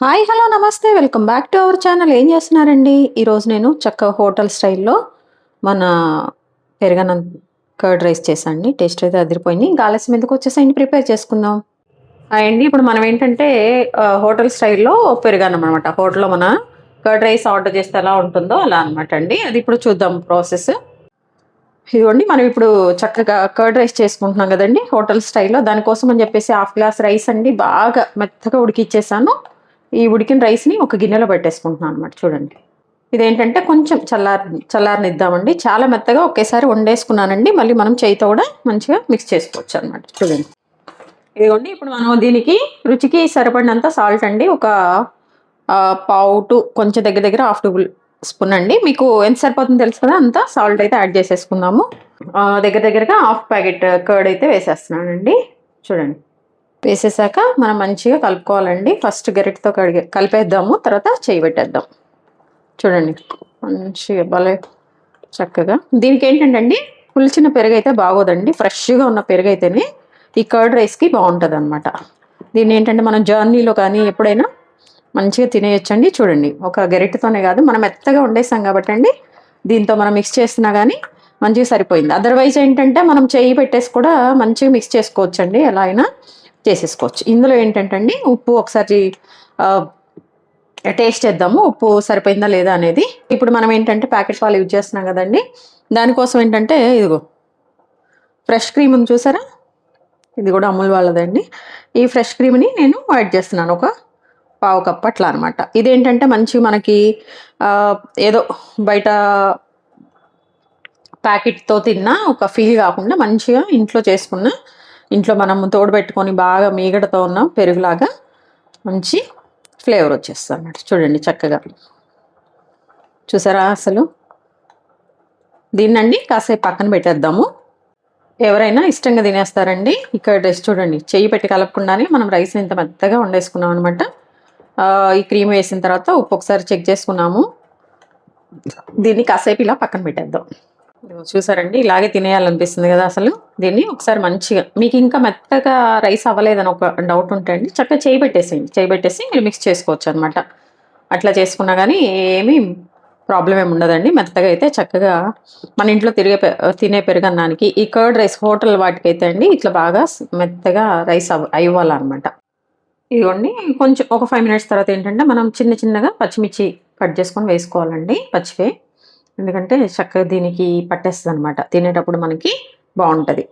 Hi hello నమస్తే. Welcome back to our channel. ఏం చేస్తున్నారండి? ఈరోజు నేను చక్క హోటల్ స్టైల్లో మన పెరగన కర్డ్ రైస్ చేశాండి టేస్ట్ అయితే అదిరిపోయింది. ఇంకా ఆలస్యం ఎందుకు వచ్చేసండి ప్రిపేర్ చేసుకుందాం. అండి. ఇప్పుడు మనం ఏంటంటే హోటల్ స్టైల్లో పెరుగన్నం అనమాట హోటల్లో మన కర్డ్ రైస్ ఆర్డర్ చేస్తే ఎలా ఉంటుందో అలా అనమాట అండి. అది ఇప్పుడు చూద్దాం ప్రాసెస్. ఇదిగోండి మనం ఇప్పుడు చక్కగా కర్డ్ రైస్ చేసుకుంటున్నాం కదండి హోటల్ స్టైల్లో. దానికోసం అని చెప్పేసి హాఫ్ గ్లాస్ రైస్ అండి. బాగా మెత్తగా ఉడికిచ్చేసాను. ఈ ఉడికిన రైస్ని ఒక గిన్నెలో పెట్టేసుకుంటున్నాను అనమాట చూడండి. ఇదేంటంటే కొంచెం చల్లారి చల్లారనిద్దామండి. చాలా మెత్తగా ఒకేసారి వండేసుకున్నానండి. మళ్ళీ మనం చేయితో కూడా మంచిగా మిక్స్ చేసుకోవచ్చు అనమాట చూడండి. ఇదిగోండి ఇప్పుడు మనం దీనికి రుచికి సరిపడినంత సాల్ట్ అండి. ఒక పావుటు పావు టు కొంచెం దగ్గర దగ్గర హాఫ్ టేబుల్ స్పూన్ అండి. మీకు ఎంత సరిపోతుందో తెలుసు కదా అంత సాల్ట్ అయితే యాడ్ చేసేసుకుందాము. దగ్గర దగ్గరగా హాఫ్ ప్యాకెట్ కర్డ్ అయితే వేసేస్తున్నానండి. చూడండి. వేసేసాక మనం మంచిగా కలుపుకోవాలండి. ఫస్ట్ గరిటతో కడిగే కలిపేద్దాము తర్వాత చేయి పెట్టేద్దాం. చూడండి మంచిగా భలే చక్కగా. దీనికి ఏంటంటే అండి పులిచిన పెరుగు అయితే బాగోదండి. ఫ్రెష్గా ఉన్న పెరుగు అయితేనే ఈ కర్డ్ రైస్కి బాగుంటుంది అనమాట దీన్ని ఏంటంటే మనం జర్నీలో కానీ ఎప్పుడైనా మంచిగా తినేయొచ్చండి. చూడండి ఒక గరిటతోనే కాదు మనం మెత్తగా వండేసాం కాబట్టి అండి దీంతో మనం మిక్స్ చేస్తున్నా కానీ మంచిగా సరిపోయింది. అదర్వైజ్ ఏంటంటే మనం చేయి పెట్టేసి కూడా మంచిగా మిక్స్ చేసుకోవచ్చండి. ఎలా అయినా చేసేసుకోవచ్చు. ఇందులో ఏంటంటే అండి ఉప్పు ఒకసారి టేస్ట్ చేద్దాము ఉప్పు సరిపోయిందా లేదా అనేది. ఇప్పుడు మనం ఏంటంటే ప్యాకెట్ పాలు యూజ్ చేస్తున్నాం కదండి దానికోసం ఏంటంటే ఇదిగో ఫ్రెష్ క్రీమ్ ఉంది చూసారా? ఇది కూడా అమూల్ వాళ్ళదండి. ఈ ఫ్రెష్ క్రీమ్ని నేను యాడ్ చేస్తున్నాను ఒక పావు కప్ అట్లా అనమాట ఇదేంటంటే మంచి మనకి ఏదో బయట ప్యాకెట్తో తిన్నా ఒక ఫీల్ కాకుండా మంచిగా ఇంట్లో చేసుకున్న ఇంట్లో మనం తోడు పెట్టుకొని బాగా మీగడతో ఉన్న పెరుగులాగా మంచి ఫ్లేవర్ వచ్చేస్తుంది అన్నమాట. చూడండి చక్కగా. చూసారా అసలు? దీన్నండి కాసేపు పక్కన పెట్టేద్దాము. ఎవరైనా ఇష్టంగా తినేస్తారండి. ఇక్కడ రైస్ చూడండి. చెయ్యి పెట్టి కలపకుండానే మనం రైస్ ఇంత మెత్తగా వండేసుకున్నాం అనమాట ఈ క్రీమ్ వేసిన తర్వాత ఉప్పు ఒకసారి చెక్ చేసుకున్నాము. దీన్ని కాసేపు ఇలా పక్కన పెట్టేద్దాం. చూసారండి ఇలాగే తినేయాలనిపిస్తుంది కదా అసలు. దీన్ని ఒకసారి మంచిగా మీకు ఇంకా మెత్తగా రైస్ అవ్వలేదని ఒక డౌట్ ఉంటే అండి చక్కగా చేయి పెట్టేసేయండి. చేయి పెట్టేసి మీరు మిక్స్ చేసుకోవచ్చు అనమాట అట్లా చేసుకున్నా కానీ ఏమీ ప్రాబ్లం ఏమి ఉండదండి. మెత్తగా అయితే చక్కగా మన ఇంట్లో తిరిగే తినే పెరుగన్నానికి ఈ కర్డ్ రైస్ హోటల్ వాటికైతే అండి ఇట్లా బాగా మెత్తగా రైస్ అవ్ అవ్వాలన్నమాట ఇదిగోండి కొంచెం ఒక ఫైవ్ మినిట్స్ తర్వాత ఏంటంటే మనం చిన్న చిన్నగా పచ్చిమిర్చి కట్ చేసుకొని వేసుకోవాలండి పచ్చివే. ఎందుకంటే చక్కగా దీనికి పట్టేస్తుంది అనమాట తినేటప్పుడు మనకి బాగుంటుంది.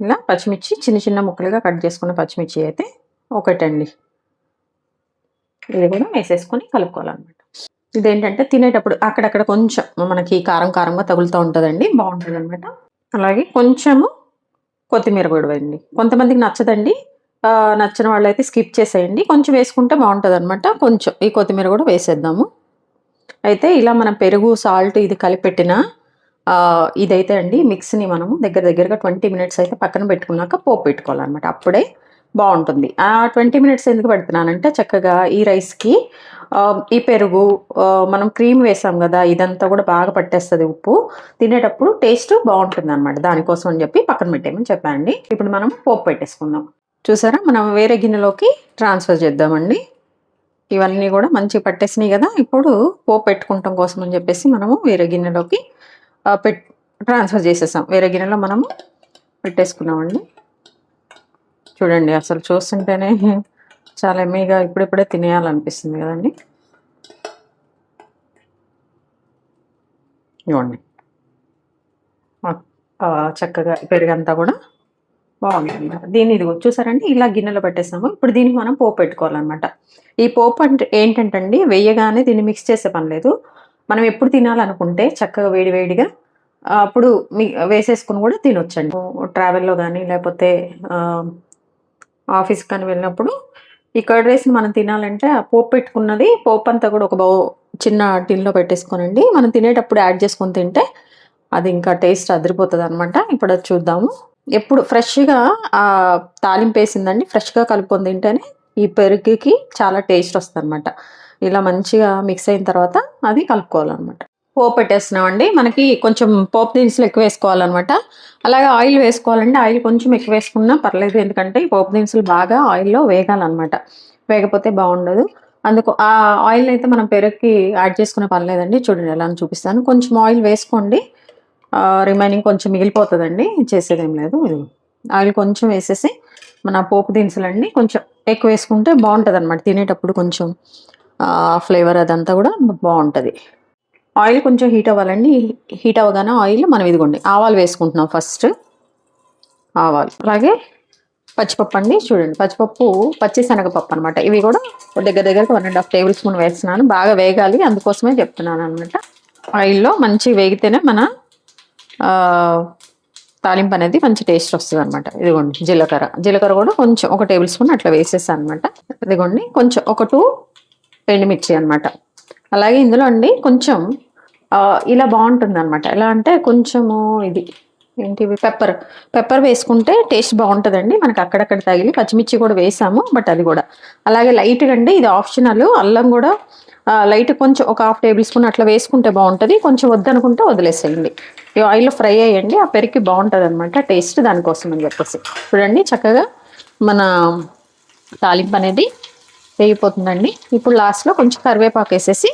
ఇలా పచ్చిమిర్చి చిన్న చిన్న ముక్కలుగా కట్ చేసుకున్న పచ్చిమిర్చి అయితే ఒకటండి. ఇది కూడా వేసేసుకొని కలుపుకోవాలన్నమాట. ఇదేంటంటే తినేటప్పుడు అక్కడక్కడ కొంచెం మనకి కారం కారంగా తగులుతూ ఉంటుందండి బాగుంటుంది అనమాట అలాగే కొంచెము కొత్తిమీర కూడా వేయండి. కొంతమందికి నచ్చదండి. నచ్చిన వాళ్ళు అయితే స్కిప్ చేసేయండి. కొంచెం వేసుకుంటే బాగుంటుంది అనమాట కొంచెం ఈ కొత్తిమీర కూడా వేసేద్దాము. అయితే ఇలా మనం పెరుగు సాల్ట్ ఇది కలిపెట్టిన ఇదైతే అండి మిక్స్ని మనము దగ్గర దగ్గరగా ట్వంటీ మినిట్స్ అయితే పక్కన పెట్టుకున్నాక పోపు పెట్టుకోవాలన్నమాట. అప్పుడే బాగుంటుంది. ఆ ట్వంటీ మినిట్స్ ఎందుకు పెడుతున్నానంటే చక్కగా ఈ రైస్కి ఈ పెరుగు మనం క్రీమ్ వేసాం కదా ఇదంతా కూడా బాగా పట్టేస్తుంది ఉప్పు. తినేటప్పుడు టేస్ట్ బాగుంటుంది అనమాట దానికోసం అని చెప్పి పక్కన పెట్టేయమని చెప్పానండి. ఇప్పుడు మనం పోపు పెట్టేసుకుందాం. చూసారా? మనం వేరే గిన్నెలోకి ట్రాన్స్ఫర్ చేద్దామండి. ఇవన్నీ కూడా మంచిగా పట్టేసినాయి కదా. ఇప్పుడు పోపు పెట్టుకుంటాం కోసం అని చెప్పేసి మనము వేరే గిన్నెలోకి పెట్ ట్రాన్స్ఫర్ చేసేసాం. వేరే గిన్నెలో మనము పెట్టేసుకున్నామండి. చూడండి అసలు చూస్తుంటేనే చాలా ఎమ్మీగా ఇప్పుడిప్పుడే తినేయాలనిపిస్తుంది కదండి. ఇవ్వండి. చక్కగా పెరుగంతా కూడా బాగుంటుంది దీన్ని ఇది చూసారండి? ఇలా గిన్నెలో పెట్టేసాము. ఇప్పుడు దీనికి మనం పోపు పెట్టుకోవాలన్నమాట. ఈ పోపు అంటే ఏంటంటే అండి వేయగానే దీన్ని మిక్స్ చేసే పని లేదు. మనం ఎప్పుడు తినాలనుకుంటే చక్కగా వేడి వేడిగా అప్పుడు మీ వేసేసుకుని కూడా తినొచ్చండి. ట్రావెల్లో కానీ లేకపోతే ఆఫీస్ ఆఫీస్కి కానీ వెళ్ళినప్పుడు ఈ కర్డ్ రైస్ని మనం తినాలంటే ఆ పోపు పెట్టుకున్నది పోపు అంతా కూడా ఒక బౌ చిన్న టిన్లో పెట్టేసుకోనండి. మనం తినేటప్పుడు యాడ్ చేసుకొని తింటే అది ఇంకా టేస్ట్ అదిరిపోతుంది అనమాట ఇప్పుడు అది చూద్దాము. ఎప్పుడు ఫ్రెష్గా ఆ తాలింపు వేసిందండి ఫ్రెష్గా కలుపుకొని తింటేనే ఈ పెరుగుకి చాలా టేస్ట్ వస్తుంది అనమాట ఇలా మంచిగా మిక్స్ అయిన తర్వాత అది కలుపుకోవాలన్నమాట. పోపు పెట్టేస్తున్నామండి. మనకి కొంచెం పోపు దినుసులు ఎక్కువ వేసుకోవాలన్నమాట. అలాగే ఆయిల్ వేసుకోవాలంటే ఆయిల్ కొంచెం ఎక్కువ వేసుకున్నా పర్లేదు. ఎందుకంటే ఈ పోపు దినుసులు బాగా ఆయిల్లో వేగాలన్నమాట. వేగపోతే బాగుండదు. అందుకు ఆ ఆయిల్ అయితే మనం పెరుగుకి యాడ్ చేసుకునే పని లేదండి. చూడండి ఎలా అని చూపిస్తాను. కొంచెం ఆయిల్ వేసుకోండి. రిమైనింగ్ కొంచెం మిగిలిపోతుందండి. చేసేదేం లేదు. ఇది ఆయిల్ కొంచెం వేసేసి మన పోపు దినుసులండి కొంచెం ఎక్కువ వేసుకుంటే బాగుంటుంది అనమాట తినేటప్పుడు కొంచెం ఫ్లేవర్ అదంతా కూడా బాగుంటుంది. ఆయిల్ కొంచెం హీట్ అవ్వాలండి. హీట్ అవ్వగానే ఆయిల్ మనం ఇదిగోండి ఆవాలు వేసుకుంటున్నాం ఫస్ట్ ఆవాలు. అలాగే పచ్చిపప్పు అండి. చూడండి పచ్చిపప్పు పచ్చి శనగపప్పు అనమాట ఇవి కూడా దగ్గర దగ్గరకు one and half tablespoon వేస్తున్నాను. బాగా వేగాలి. అందుకోసమే చెప్తున్నాను అనమాట ఆయిల్లో మంచి వేగితేనే మన తాలింపు అనేది మంచి టేస్ట్ వస్తుంది అనమాట ఇదిగోండి జీలకర్ర. జీలకర్ర కూడా కొంచెం ఒక టేబుల్ స్పూన్ అట్లా వేసేసాను అనమాట ఇదిగోండి కొంచెం ఒక టూ ఎండుమిర్చి అనమాట అలాగే ఇందులో అండి కొంచెం ఇలా బాగుంటుంది అనమాట ఎలా అంటే కొంచెము ఇది ఏంటివి పెప్పర్. పెప్పర్ వేసుకుంటే టేస్ట్ బాగుంటుందండి. మనకి అక్కడక్కడ తగిలి పచ్చిమిర్చి కూడా వేసాము బట్ అది కూడా. అలాగే లైట్ అండి ఇది ఆప్షనల్. అల్లం కూడా లైట్ కొంచెం ఒక హాఫ్ టేబుల్ స్పూన్ అట్లా వేసుకుంటే బాగుంటుంది. కొంచెం వద్దనుకుంటే వదిలేసేయండి. ఈ ఆయిల్లో ఫ్రై అయ్యండి ఆ పెరికి బాగుంటుంది అనమాట టేస్ట్ దానికోసం అని చెప్పేసి. చూడండి చక్కగా మన తాలింపు అనేది వేగిపోతుందండి. ఇప్పుడు లాస్ట్లో కొంచెం కరివేపాకు వేసేసి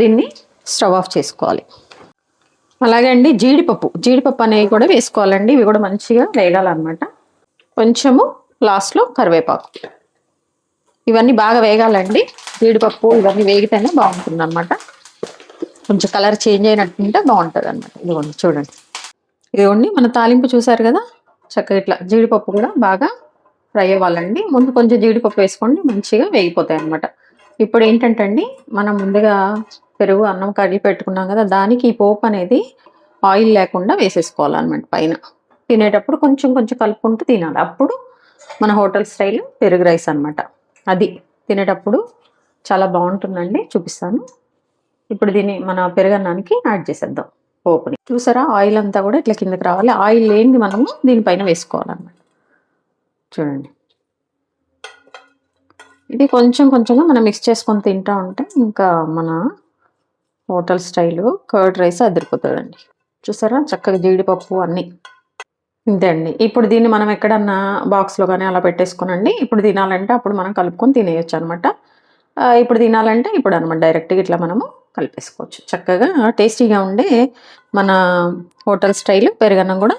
దీన్ని స్టవ్ ఆఫ్ చేసుకోవాలి. అలాగే అండి జీడిపప్పు. జీడిపప్పు అనేవి కూడా వేసుకోవాలండి. ఇవి కూడా మంచిగా వేగాలన్నమాట. కొంచెము లాస్ట్లో కరివేపాకు. ఇవన్నీ బాగా వేగాలండి. జీడిపప్పు ఇవన్నీ వేగితేనే బాగుంటుంది అనమాట కొంచెం కలర్ చేంజ్ అయినట్టుంటే బాగుంటుంది అనమాట ఇదిగోండి చూడండి. ఇదిగోండి మన తాలింపు చూసారు కదా? చక్కగా ఇట్లా జీడిపప్పు కూడా బాగా ఫ్రై అవ్వాలండి. ముందు కొంచెం జీడిపప్పు వేసుకోండి మంచిగా వేగిపోతాయి అనమాట ఇప్పుడు ఏంటంటే అండి మనం ముందుగా పెరుగు అన్నం కడిగి పెట్టుకున్నాం కదా దానికి ఈ పోపు అనేది ఆయిల్ లేకుండా వేసేసుకోవాలన్నమాట పైన. తినేటప్పుడు కొంచెం కొంచెం కలుపుకుంటూ తినాలి. అప్పుడు మన హోటల్ స్టైల్ పెరుగు రైస్ అనమాట అది తినేటప్పుడు చాలా బాగుంటుందండి చూపిస్తాను. ఇప్పుడు దీన్ని మన పెరుగన్నానికి యాడ్ చేసేద్దాం పోపుని. చూసారా? ఆయిల్ అంతా కూడా ఇట్లా కిందకి రావాలి. ఆయిల్ లేనిది మనము దీనిపైన వేసుకోవాలన్నమాట. చూడండి. ఇది కొంచెం కొంచెంగా మనం మిక్స్ చేసుకొని తింటా ఉంటే ఇంకా మన హోటల్ స్టైలు కర్డ్ రైస్ అదిరిపోతుందండి. చూసారా? చక్కగా జీడిపప్పు అన్నీ. ఇంతే అండి. ఇప్పుడు దీన్ని మనం ఎక్కడన్నా బాక్స్లో కానీ అలా పెట్టేసుకోనండి. ఇప్పుడు తినాలంటే అప్పుడు మనం కలుపుకొని తినేయచ్చు అనమాట ఇప్పుడు తినాలంటే ఇప్పుడు అనమాట డైరెక్ట్గా ఇట్లా మనము కలిపేసుకోవచ్చు. చక్కగా టేస్టీగా ఉండే మన హోటల్ స్టైల్ పెరుగన్నం కూడా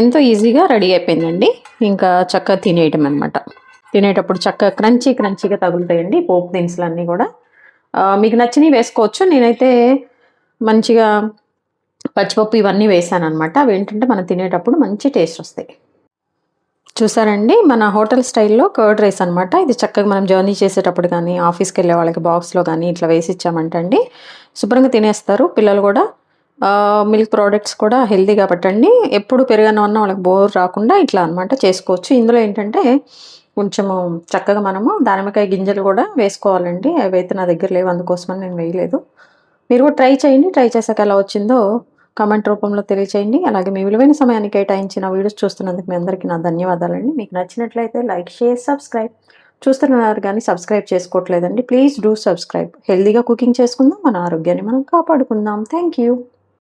ఎంతో ఈజీగా రెడీ అయిపోయిందండి. ఇంకా చక్కగా తినేయటం అనమాట తినేటప్పుడు చక్కగా క్రంచీ క్రంచీగా తగులుతాయండి పోపు దినుసులు అన్నీ కూడా. మీకు నచ్చినవి వేసుకోవచ్చు. నేనైతే మంచిగా పచ్చిపప్పు ఇవన్నీ వేసాను అనమాట అవి ఏంటంటే మనం తినేటప్పుడు మంచి టేస్ట్ వస్తాయి. చూసారండి? మన హోటల్ స్టైల్లో కర్డ్ రైస్ అనమాట ఇది చక్కగా మనం జర్నీ చేసేటప్పుడు కానీ ఆఫీస్కి వెళ్ళే వాళ్ళకి బాక్స్లో కానీ ఇట్లా వేసి ఇచ్చామంటండి. శుభ్రంగా తినేస్తారు. పిల్లలు కూడా మిల్క్ ప్రోడక్ట్స్ కూడా హెల్తీ కాబట్టండి ఎప్పుడు పెరగను అన్న వాళ్ళకి బోర్ రాకుండా ఇట్లా అనమాట చేసుకోవచ్చు. ఇందులో ఏంటంటే కొంచెము చక్కగా మనము దానిమ్మకాయ గింజలు కూడా వేసుకోవాలండి. అవైతే నా దగ్గర లేవు అందుకోసమని నేను వేయలేదు. మీరు కూడా ట్రై చేయండి. ట్రై చేశాక ఎలా వచ్చిందో కామెంట్ రూపంలో తెలియచేయండి. అలాగే మీ విలువైన సమయాన్ని కేటాయించిన వీడియోస్ చూస్తున్నందుకు మీ అందరికీ నా ధన్యవాదాలండి. మీకు నచ్చినట్లయితే లైక్ షేర్ సబ్స్క్రైబ్. చూస్తున్నారు కానీ సబ్స్క్రైబ్ చేసుకోవట్లేదండి. Please do subscribe. హెల్దీగా కుకింగ్ చేసుకుందాం మన ఆరోగ్యాన్ని మనం కాపాడుకుందాం. Thank you.